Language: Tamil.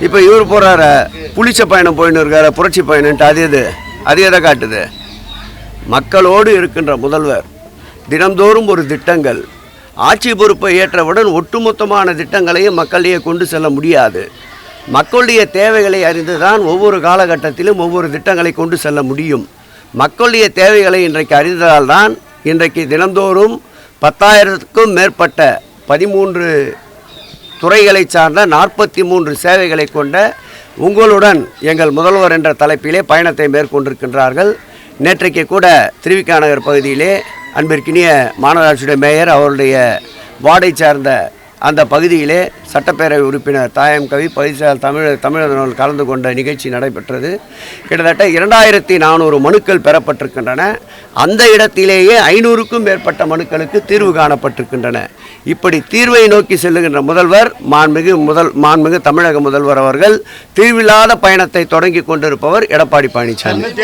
இப்போ இவர் போகிறார புளிச்ச பயணம் போயின்னு இருக்காரு? புரட்சி பயணம்ட்டு அது எது? அது எதை காட்டுது? மக்களோடு இருக்கின்ற முதல்வர் தினம்தோறும் ஒரு திட்டங்கள். ஆட்சி பொறுப்பை ஏற்றவுடன் ஒட்டுமொத்தமான திட்டங்களையும் மக்களிடையே கொண்டு செல்ல முடியாது. மக்களுடைய தேவைகளை அறிந்துதான் ஒவ்வொரு காலகட்டத்திலும் ஒவ்வொரு திட்டங்களை கொண்டு செல்ல முடியும். மக்களுடைய தேவைகளை இன்றைக்கு அறிந்ததால்தான் இன்றைக்கு தினந்தோறும் பத்தாயிரத்துக்கும் மேற்பட்ட பதிமூன்று துறைகளை சார்ந்த நாற்பத்தி மூன்று சேவைகளை கொண்ட உங்களுடன் எங்கள் முதல்வர் என்ற தலைப்பிலே பயணத்தை மேற்கொண்டிருக்கின்றார்கள். நேற்றைக்கு கூட திருவிக்கா நகர் பகுதியிலே அன்பிற்கினிய மாநகராட்சியுடைய மேயர் அவருடைய வார்டை சார்ந்த அந்த பகுதியிலே சட்டப்பேரவை உறுப்பினர் தாயம் கவி பகுதிசார் தமிழ் தமிழர்கள் கலந்து கொண்ட நிகழ்ச்சி நடைபெற்றது. கிட்டத்தட்ட இரண்டாயிரத்தி நானூறு மனுக்கள் பெறப்பட்டிருக்கின்றன. அந்த இடத்திலேயே ஐநூறுக்கும் மேற்பட்ட மனுக்களுக்கு தீர்வு காணப்பட்டிருக்கின்றன. இப்படி தீர்வை நோக்கி செல்லுகின்ற முதல்வர் மாண்புமிகு முதல் மாண்புமிகு தமிழக முதல்வர் அவர்கள் தீர்வில்லாத பயணத்தை தொடங்கி கொண்டிருப்பவர் எடப்பாடி பழனிசாமி.